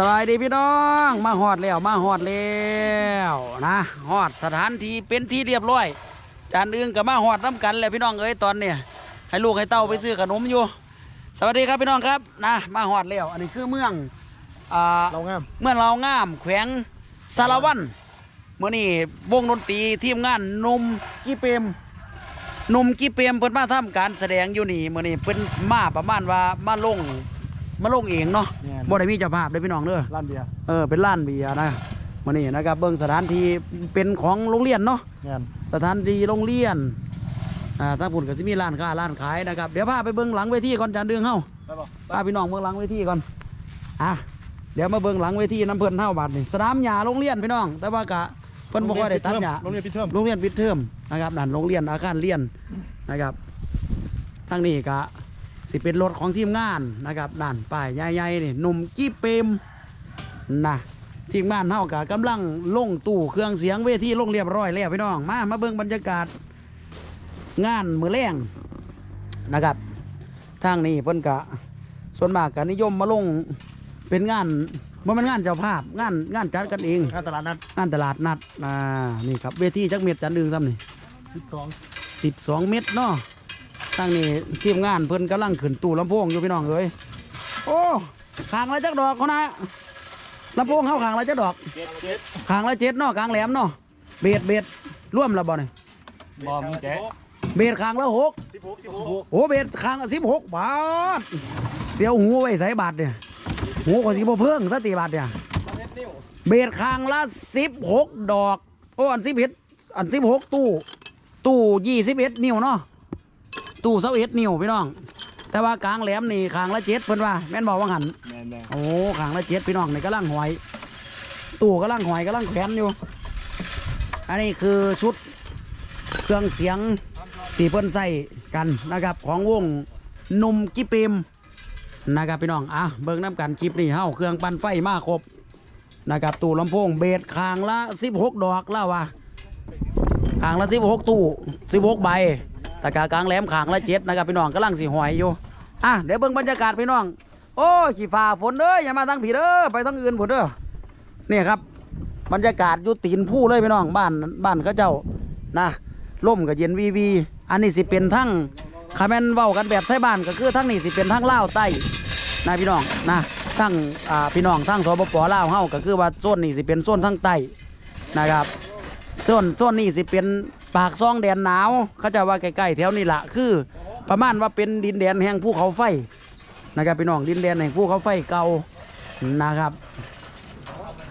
สบายดีพี่น้อง มาฮอดแล้วมาฮอดแล้วนะฮอดสถานที่เป็นที่เรียบร้อยจานอึงกับมาฮอดน้ำกันแล้วพี่น้องเอ้ยตอนเนี่ยให้ลูกให้เต้าไปซื้อขนมอยู่ สวัสดีครับพี่น้องครับนะมาฮอดแล้วอันนี้คือเมืองอ่าเรางามเมืองเราวงาม แขวงสารวันเมื่อนี้วงดนตรีทีมงานหนุ่มกีเปรมหนุ่มกีเปรมเพิ่นมาทำการแสดงอยู่นี่เมื่อนี้เพิ่นมาประมาณว่ามาลง มาลงเองเนาะแม่น บ่ได้มีเจ้าภาพเลยพี่น้องเด้อ ร้านเบียร์เออเป็นร้านเบียร์นะมื่อนี้นะครับเบิ่งสถานที่เป็นของโรงเรียนเนาะงานสถานที่โรงเรียนอ่าถ้าพุ่นก็สิมีร้านค้าร้านขายนะครับเดี๋ยวพาไปเบิ่งหลังเวทีก่อนจานเดืองเฮาได้ป่ะพาพี่น้องเบิ่งหลังเวทีก่อนอะเดี๋ยวมาเบิ่งหลังเวทีน้ำเพิ่นเฮาบาดนี่สนามหญ้าโรงเรียนพี่น้อง แต่ว่ากะเพิ่นบ่ค่อยได้ตัดหญ้า โรงเรียนพิเทอมโรงเรียนปิดเทอมนะครับนั่นโรงเรียนอาคารเรียนนะครับทางนี้ก็ สิเป็นรถของทีมงานนะครับนั่นป้ายใหญ่ๆนี่หนุ่มกี้เปรมนะทีมงานเฮากะกำลังลงตู้เครื่องเสียงเวทีลงเรียบร้อยแล้วพี่น้องมามาเบิ่งบรรยากาศ งานมือแรงนะครับ ทางนี้เพิ่นกะส่วนมากก็นิยมมาลงเป็นงานบ่แมันงานเจ้าภาพงานงานจัดกันเองงานตลาดนัดงานตลาดนัดอ่านี่ครับเวทีจักเม็ดจันดึงซ้ำนี่สิบสองสิบสองเม็ดเนาะ ทางนี้ทีมงานเพิ่นกำลังขึ้นตู้ลำโพงอยู่พี่น้องเอ้ยโอ้ขางละจักดอกเขานะลำโพงเขาขางละจักดอกเจ็ดเจ็ดขางละเจ็ดเนาะขางแหลมเนาะเบ็ดเบ็ดร่วมและบ่เนี่ยบอมแจ๊เบ็ดขางละหกสิบหกสิบหกโอ้เบ็ดคางสิบหกบาทเสียวหูไว้ใส่บาทเนี่ยหูก็สิบ่เพิ่งสติบาทเนี่ยเบ็ดคางละสิบหกดอก โอ้ อันสิบเอ็ดอันสิบหกตู้ ตู้ยี่สิบเอ็ดนิ้วเนาะ ตู้เสาเอ็ดนิ้วพี่น้อง แต่ว่ากลางแหลมนี่คางละเจ็ดเพิ่นว่าแม่นบอกว่าหันแมนแมนโอ้คางละเจ็ดพี่น้องนี่กำลังหอย ตู้กำลังหอยกำลังแขวนอยู่ อันนี้คือชุดเครื่องเสียงที่เพิ่นใส่กันนะครับ ของวงหนุ่มกิเปมนะครับพี่น้องอะเบิ่งน้ำกันคลิปนี้เฮาเครื่องปั่นไฟมาครบนะครับตู้ลำโพงเบสคางละ 16 ดอกแล้วว่ะคางละ 16 ตู้ 16 ใบ ตะกากลางแหลมคางละเจ็ดนะครับพี่น้องกำลังสิหอยอยู่อะเดี๋ยวเบิ่งบรรยากาศพี่น้อง โอ้ขี้ฟ้าฝนเด้ออย่ามาทางผีเด้อไปทางอื่นผนเด้อเนี่ยครับ บรรยากาศอยู่ตีนผู้เลยพี่น้องบ้านบ้านเขาเจ้านะล่มกับเย็นวีวี อันนี้สิเป็นทั้งคาแมนเว้ากันแบบไทยบ้านก็คือทั้งนี้สิเป็นทั้งเลาใต้นะพี่น้องนะทั้งอ่าพี่น้องทั้งสปปลาวเฮาก็คือว่าโซนนี้สิเป็นโซนทั้งใต้นะครับโซนโซนนี้สิเป็น ปากซองแดนหนาวเขาจะว่าใกล้ๆแถวนี้ละคือ ประมาณว่าเป็นดินแดนแห่งภูเขาไฟนะครับพี่น้องดินแดนแห่งภูเขาไฟเก่านะครับ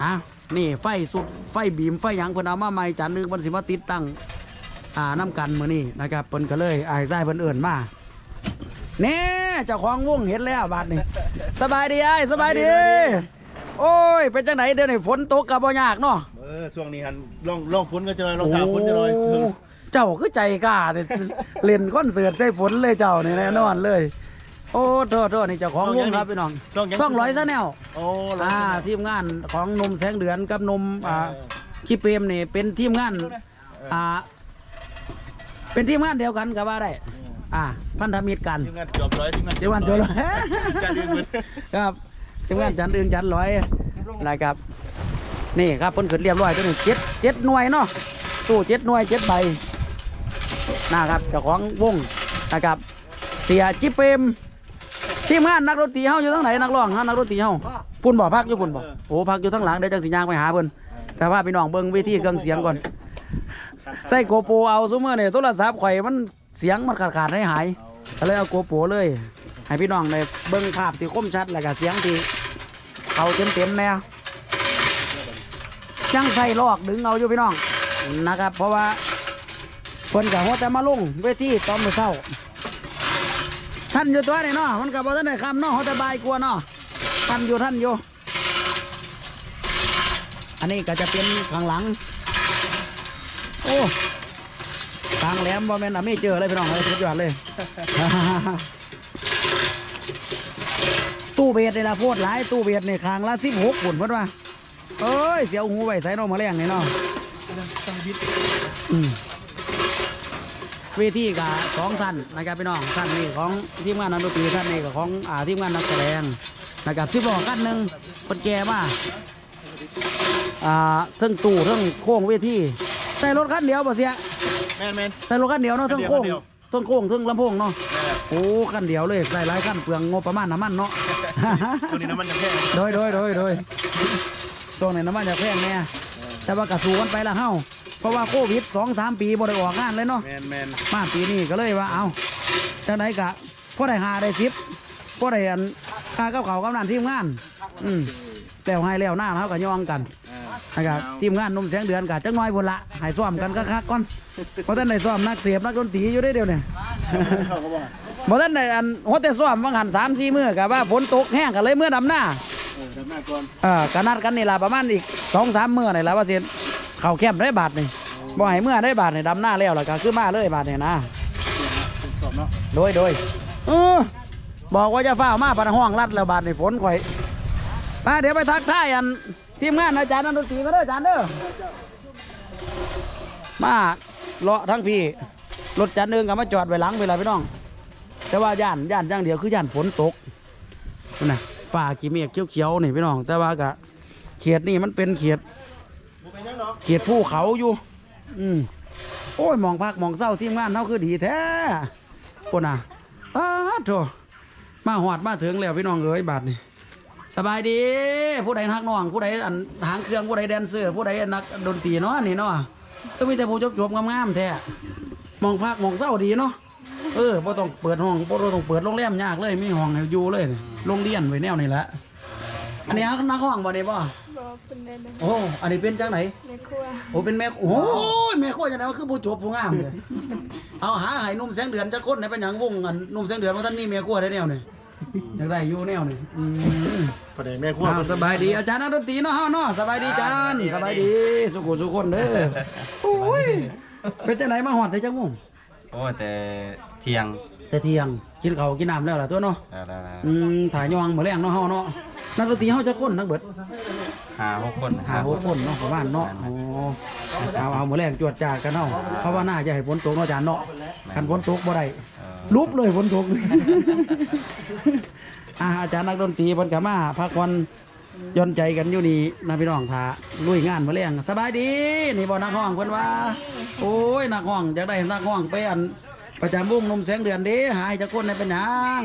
อะนี่ไฟสุดไฟบีมไฟหยังเพิ่นเอามาใหม่จานหนึงเพิ่นสิมาติดตั้งอ่าน้ำกันมือนี้นะครับเพิ่นก็เลยอ้ายไส้เพิ่นเอิ้นมาแน่เจ้าของวงเห็นแล้วบาดนี้สบายดีไอ้สบายดี โอ้ยเป็นจังไหนเดี๋ยวนี้ฝนตกก็บ่ยากเนาะ ช่วงนี้ฮันล่องล่องพ้นก็จะลอยล่องขาวพ้นจะลอยโอ้เจ้าคือใจกล้าเนี่ยเล่นคอนเสิร์ตใส่ฝนเลยเจ้านี่แน่นอนเลย โอ้โทษโทษนี่เจ้าของวงครับพี่น้องช่องยังช่องร้อยซะแนวโอ้อ่าทีมงานของหนมแสงเดือนกับหนมอ่าคีเปรมนี่เป็นทีมงานอ่าเป็นทีมงานเดียวกันก็ว่าได้อ่าพันธมิตรกันทีมงานจบร้อยทีมงานทีมงานตัวร้อยจะดึงมือครับทีมงานจันอื่นจันร้อยนะครับ นี่ครับเพิ่นขึ้นเรียบร้อยตัวนี้เจ็ดเจ็ดหน่วยเนาะตู้เจ็ดหน่วยเจ็ดใบนะครับเจ้าของวงนะครับเสียจิเปมทีมงานนักดนตรีเฮาอยู่ทั้งไหนนักร้องฮะนักดนตรีเฮาพุ่นบ่พักอยู่พุ่นบ่โอ้พักอยู่ทั้งหลังเดี๋ยวจังสิยางไปหาเพิ่นแต่ว่าพี่น้องเบิ่งวิธีเครื่องเสียงก่อนใส่โกโปรเอาซุมื้อนี่ยโทรศัพท์ข่อยมันเสียงมันขาดขาดหายหายก็เลยเอาโกโปรเลย ให้พี่น้องได้เบิ่งภาพที่คมชัดแล้วก็เสียงที่เขาเต็มเต็มแน่ ยังใส่ลอกดึงเอาอยู่พี่น้องนะครับ เพราะว่าเพิ่นกับหัวแต่มาลงเวทีตอนมื้อเช้าท่านอยู่ตัวนี่เนาะมันกับบ่ทันได้คำเนาะเขาแต่บายกลัวเนาะท่านอยู่ท่านอยู่ อันนี้ก็จะเป็นข้างหลัง โอ้ทางแหลมบ่แม่นอะไม่เจอเลยพี่น้องเลยสุดยอดเลย ตู้เบียดนี่ละโพดหลายตู้เบียดนี่คางละสิบหกปุ่นเพิ่นว่า เอ้ย เสียวหูไว้ใส่นมมาแรงนี่เนาะอืมเวทีกับสองท่านนะครับพี่น้องท่านนี้ของทีมงานนักดนตรีท่านนี้กับของอ่าทีมงานนักแสดงนะครับสิบล้อคันหนึ่งเป็นแกมาอ่าเทั้งตู้เทั้งโค้งเวทีใส่รถคันเดียวบ่เสียแม่นแม่นใส่รถคันเดียวเนาะเทั้งโค้งคันเดียวเทั้งโค้งเทั้งลำโพงเนาะแม่นโอ้คันเดียวเลยใส่หลายคันเปลืองงบประมาณน้ำมันเนาะตัวนี้น้ำมันจะแพงโดยโดยโดยโดย ช่วงนี้น้ำมันจะแพงแน่แต่ว่ากระสูกันไปละเฮ้าเพราะว่าโควิดสองสามปีบ่ได้ออกงานเลยเนาะแมนแมนมาปีนี้ก็เลยว่าเอาจังไดกะพ่อได้หาได้สิบพ่อได้อันค่ากับเขาวกำนันทีมงาน อืมแล้วให้แล้วหน้าเขาก็ย่องกันอ่านะครับทีมงานหนุ่มแสงเดือนกะจังน้อยบนละให้ซ้อมกันคักๆก่อนเพราะท่านได้ซ้อมนักเสียบนักดนตรีอยู่ได้เดียวเนี่ยเขาก็บอกบ่ท่านได้อันโฮแต่ซ้อมบางหันสามสี่มื้อกะว่าฝนตกแห้งกันเลยเมื่อดำหน้าเออ ดำหน้าก่อนเออกันนัดกันนี่ล่ะประมาณอีกสองสามมื้อนี่แหละว่าสิเข้าแคมป์ได้บาทนี่บ่ให้เมื่อได้บาทนี่ดำหน้าแล้วล่ะก็คือมาเลยบาทนี่นะสอบเนาะโดยโดยเออบอกว่าจะฝ้าวมาปะห้องรัดแล้วบาทในฝนข่อยมาเดี๋ยวไปทักทายอันทีมงานอาจารย์นันดนตรีก็เด้ออาจารย์เด้อมาเลาะทั้งพี่รถจันเดิงกับมาจอดไว้หลังเวลาพี่น้อง แต่ว่าย่านย่านอย่างเดียวคือย่านฝนตกนั่นนะ ฝ่าขี้เมฆเขียวๆนี่พี่น้อง แต่ว่ากะเขียดนี่มันเป็นเขียดเขียดภูเขาอยู่ อืมโอ้ยมองพักหมองเศร้าทีมงานเขาคือดีแท้ปนน่ะอ้าโถมาหอดมาถึงแล้วพี่น้องเอ้ยบาทนี่สบายดี ผู้ใดนักน้อง ผู้ใดอันหางเครื่องผู้ใดแดนเซอร์ผู้ใดนักดนตรีเนาะนี่เนาะก็มีแต่ผู้จบจบๆงามๆแท้มองพักหมองเศร้าดีเนาะ เออบ่ต้องเปิดห้องบ่ต้องเปิดโรงแรมยากเลยมีห้องให้อยู่เลยนี่โรงเรียนไว้แนวนี่แหละอันนี้นักห้องบ่นี่บ่บอกเป็นได้เลยโอ้อันนี้เป็นจังไหนในครัวโอ้เป็นแม่โอ้ยแม่ขั้วจะไหนว่าคือผู้จบผู้งามเลยเอาหาให้หนุ่มแสงเดือนจะคนไหนเป็นหยังวงอันหนุ่มแสงเดือนว่าท่านมีแม่ขั้วได้แนวนี่อยากได้อยู่แนวนี่อืมพอดีแม่ครัวเอาสบายดีอาจารย์นักดนตรีเนาะเฮาเนาะสบายดีอาจารย์สบายดีสุขุสุขคนเด้อโอ้ยเป็นจังไหนมาหอดแต่จังวง โอ้แต่เที่ยงแต่เที่ยงกินข้าวกินน้ำแล้วล่ะตัวเนาะแล้วแล้วแล้วอืมถ่ายยองมื้อแรงเนาะเฮาเนาะนักดนตรีเฮาจะคนทั้งเบิดหาหกคนหาหกคนเนาะประมาณเนาะอ๋อเอาเอามื้อแรงจวดจาดกันเนาะเพราะว่าน่าจะให้ฝนตกเนาะอาจารย์เนาะคันฝนตกบ่ได้ เออลุบเลยฝนตกอาอาจารย์นักดนตรีเพิ่นก็มาพักวัน ย่อนใจกันอยู่นี่นะพี่น้องท่าลุยงานมาเลี้ยงสบายดี นี่บ่นักห้องเพิ่นว่า โอ้ยนักห้องอยากได้นักห้องไปอันประจำวงหนมแสงเดือนเด้หายจะคนในเป็นหยัง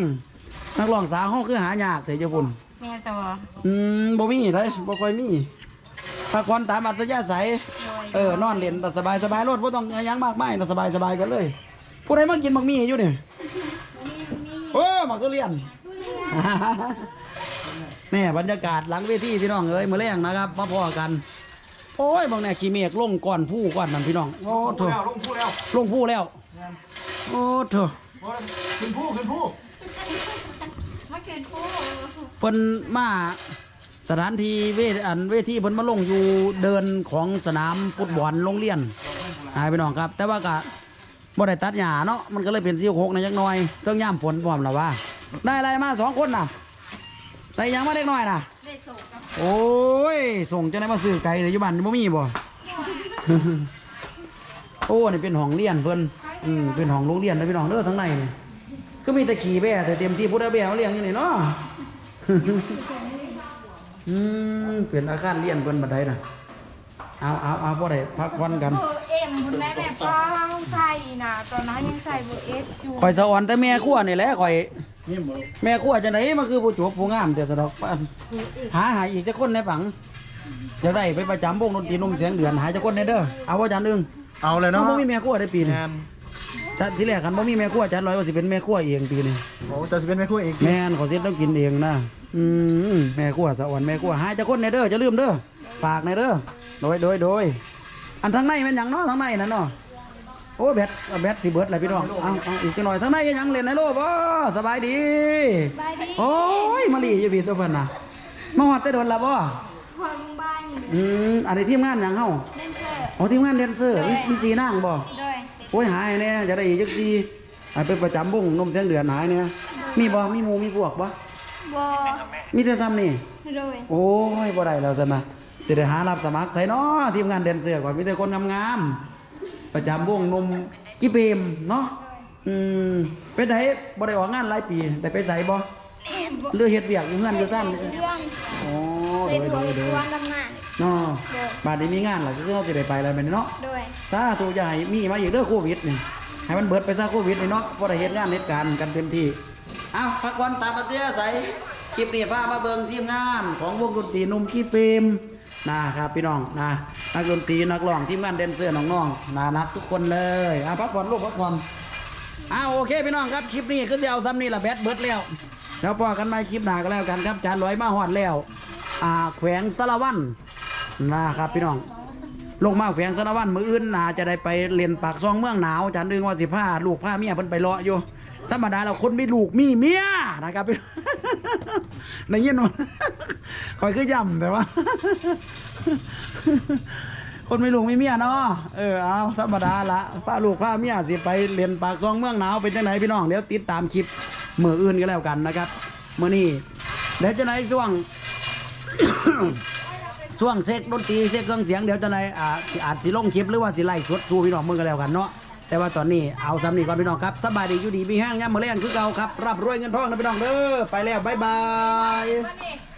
นักร้องสาวห้องคือหายากแต่เจ้าพุ่นแม่สวออืมบ่มีเลยบ่ค่อยมีพักผ่อนตามอัธยาศัยเออนอนเล่นแต่สบายสบายรถบ่ต้องอิหยังมากมายแต่สบายสบายกันเลย ผู้ใดมากินมักมีอยู่นี่โอ้มักทุเรียน แม่บรรยากาศหลังเวทีพี่น้องเอ้ยมื้อแรงนะครับมาพอกัน โอ้ยบางแน่ขี้เมฆลงก่อนผู้ก่อนนั่นพี่น้องโอ้โถแล้วลงผู้แล้วลงผู้แล้วโอ้โถโอ้ยขึ้นผู้ขึ้นผู้มาเกินปูเพิ่นมาสถานที่เวทอันเวทีเพิ่นมาลงอยู่เดินของสนามฟุตบอลโรงเรียนหายไปน้องครับ แต่ว่าก็บ่ได้ตัดหญ้าเนาะมันก็เลยเป็นซีโคกในจักหน่อยเรื่องย่ามฝนพร้อมแล้วว่า ได้อะไรมาสองคนน่ะ ได้หยังมาเล็กน้อยน่ะได้ส่งกับโอ้ยส่งจะได้มาซื้อไก่แต่อยุบันบ่มีบ่โอ้นี่เป็นห้องเรียนเพิ่นอืมเป็นห้องโรงเรียนนะพี่น้องเด้อทั้งในนี่ก็มีแต่ขี่แบ่แต่เต็มที่พุทธแบ่มาเลี้ยงอยู่นี่เนาะอืมเป็นอาคารเรียนเพิ่นบัดใดน่ะเอาเอาเอาพอได้พักผ่อนกันเบอร์เอ็มคุณแม่แม่ป้าใส่นะตอนนั้นยังใส่เบอร์เอสอยู่ข่อยสะอ่อนแต่แม่ครัวนี่แหละข่อย นี่หมูแม่ครัวจังไดมันคือผู้จบผู้งามแต่สะดอกอันหาหาอีกจักคนในปังจะได้ไปประจำวงดนตรีหนุ่มเสียงเดือนหาจักคนในเด้อเอาว่าจันอึงเอาเลยเนาะเนาะบ่มีแม่ครัวได้ปีนี้งานจัดที่แรกคันบ่มีแม่ครัวจัดร้อยว่าสิเป็นแม่ครัวเองปีนี้โอ้จะเป็นแม่ครัวเองแม่นขอสิต้องกินเองนะอืมแม่ครัวสะอ่อนแม่ครัวหาจักคนในเด้อจะลืมเด้อฝากในเด้อโดยโดยโดยอันทางในแม่นหยังเนาะทางในนั่นเนาะ โอ้แบตแบตสิเบิดเลยพี่น้องเอาเอาอีกจักหน่อยทางในยังหยังเล่นในโลบ่สบายดีบายดี โอ้ยมาลีอยู่บีตัวเพิ่นน่ะมาฮอดแต่โดนละบ่ความบ้านอยู่อืมอันนี้ทีมงานหยังเฮาเล่นเซอร์อ๋อทีมงานแดนเซอร์มีมีสีนางบ่ด้วยโอ้ยหายแน่จะได้อีกจักสีอันเป็นประจำวงนมเสียงเดือนหายเนี่ยมีบ่มีหมู่มีพวกบ่บอมีแต่ซ้ำนี่ด้วยโอ้ยบ่ได้แล้วซั่นนะสิได้หารับสมัครใส่เนาะทีมงานแดนเซอร์กว่ามีแต่คนงามๆ ประจำวงนมกิเปมเนาะอืมเป็นไดบ่ได้ออกงานหลายปีได้ไปใส่บ่แอนบ่เรือเฮ็ดเวียกอยู่เฮือนอยู่ซ่านเรื่องโอ้เป็โดนยหัโดวยโดยเป็นตัวดำน้เนาะโดยบาดนี้มีงานล่ะก็คือเฮาสิได้ไปแล้วแม่นเนาะำโดยสาธุอย่าให้มีมาอีกเด้อโควิดนี่ให้มันเบิดไปซะโควิดนี่เนาะบ่ได้เฮ็ดงานเฮ็ดการกันเต็มที่อ้าวพักวันตามอัธยาศัยคลิปนี้พามาเบิ่งทีมงานของวงดนตรีหนุ่มขี้เปรม นะครับพี่น้องนะนักดนตรีนักร้องทีมงานเดนเซอร์น้องๆน่ารักทุกคนเลยอะพักผ่อนลูกพักผ่อนอ้าวโอเคพี่น้องครับคลิปนี้คือสิเอาซ้ำนี่แหละแบดเบิดแล้วแล้วพอกันใหม่คลิปหน้าก็แล้วกันครับจานลอยมาหอดแล้วอ่าแขวงสารวันนะครับพี่น้อง ลงมาแฝงสารวันมืออื่นนาจะได้ไปเรียนปากซองเมืองหนาวจันดึงว่าสิผ้าลูกผ้าเมียเพิ่นไปเลาะอยู่ธรรมดาเราคนมีลูกมีเมียนะครับพี่ในยินว่าคอยคือย่ำแต่ว่า คนมีลูกมีเมียเนาะเออเอาธรรมดาละป้าลูกป้าเมียสิไปเรียนปากซองเมืองหนาวเป็นจังไหนพี่น้องเดี๋ยวติดตามคลิปมืออื่นก็แล้วกันนะครับมื้อนี้เดี๋ยวจะไหนช่วง ช่วงเซ็กดนตรีเซ็กเครื่องเสียงเดี๋ยวจะในอ่าสิอาจสิลงคลิปหรือว่าสิไล่สดสู้พี่น้องมึงกันแล้วกันเนาะแต่ว่าตอนนี้เอาสำนีก่อนพี่น้องครับสบายดีอยู่ดีมีแห้งย่ำมือแรงคือเก่าครับรับรวยเงินทองนะพี่น้องเด้อไปแล้วบ๊ายบายมาดิ